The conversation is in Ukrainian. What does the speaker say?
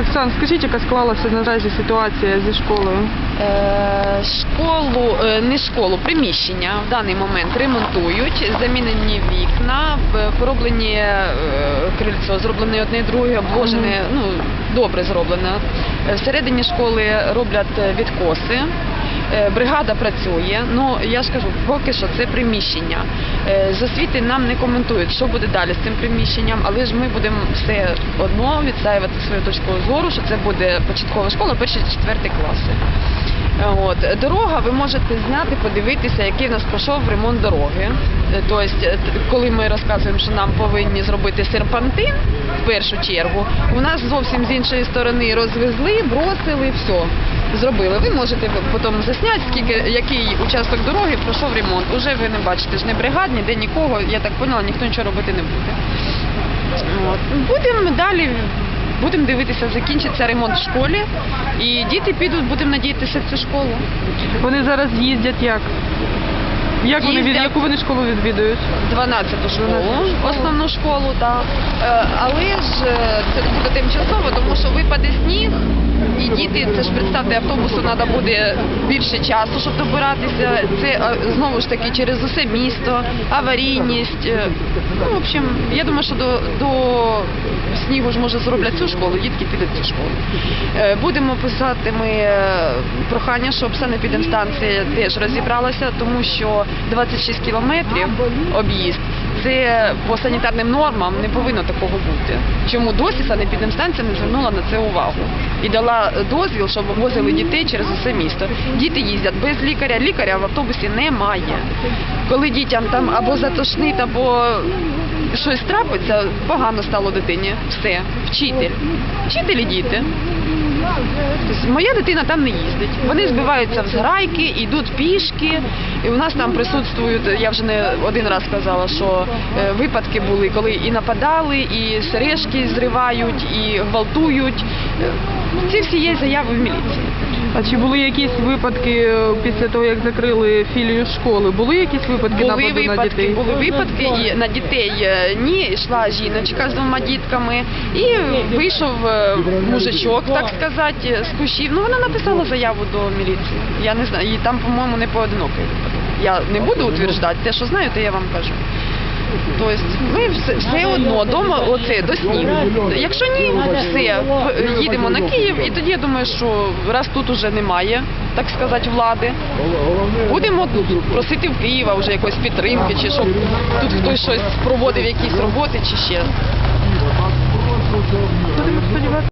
Оксан, скажіть, яка склалася наразі ситуація зі школою? Е, Школу, е, не школу, приміщення в даний момент ремонтують, замінені вікна, пороблені е, крильцо, зроблене одне друге, обложене, ну добре зроблено. Всередині школи роблять відкоси. Е, Бригада працює, ну я ж кажу, поки що це приміщення. Е, З освіти нам не коментують, що буде далі з цим приміщенням, але ж ми будемо все одно відстаювати свою точку зору, що це буде початкова школа, перші четверті класи. Е, От дорога, ви можете зняти, подивитися, який в нас пройшов ремонт дороги. Тобто, коли ми розказуємо, що нам повинні зробити серпантин в першу чергу, у нас зовсім з іншої сторони розвезли, бросили, все. Зробили. Ви можете потім засняти, скільки який участок дороги пройшов ремонт. Уже ви не бачите ж не бригад, ніде нікого. Я так поняла, ніхто нічого робити не буде. Будемо далі. Будемо дивитися, закінчиться ремонт в школі, і діти підуть, будемо надіятися в цю школу. Вони зараз їздять як? Як вони від яку вони школу відвідують? 12-ту школу, основну школу, так. Е, Але ж е, це буде тимчасово, тому що випаде сніг, і діти, це ж представте, автобусу треба буде більше часу, щоб добиратися. Це е, знову ж таки через усе місто, аварійність. Е, Ну, в общем, я думаю, що до, до снігу ж може зроблять цю школу, дітки підуть в цю школу. Е, Будемо писати ми е, прохання, щоб санепідемстанція теж розібралася, тому що 26 кілометрів об'їзд. Це по санітарним нормам не повинно такого бути. Чому досі санепідемстанція не звернула на це увагу і дала дозвіл, щоб возили дітей через усе місто. Діти їздять без лікаря, лікаря в автобусі немає. Коли дітям там або затошнить, або щось трапиться, погано стало дитині. Все, вчитель. Вчителі діти. Тобто моя дитина там не їздить. Вони збиваються в зграйки, йдуть пішки. І у нас там присутствують, я вже не один раз казала, що е, випадки були, коли і нападали, і сережки зривають, і гвалтують. Е, Ці всі є заяви в міліції. А чи були якісь випадки е, після того, як закрили філію школи? Були якісь випадки Були нападу на випадки, дітей? були випадки, і на дітей е, ні, йшла жіночка з двома дітками, і вийшов е, мужичок, так сказати, з кущів. Ну вона написала заяву до міліції. Я не знаю, і там, по-моєму, не поодинокий випадок. Я не буду утверждати, те, що знаю, то я вам кажу. Тобто ми все, все одно дома оце до снігу. Якщо ні, все їдемо на Київ, і тоді я думаю, що раз тут уже немає, так сказати, влади, будемо просити в Києва вже якоїсь підтримки, чи щоб тут хтось щось проводив, якісь роботи, чи ще.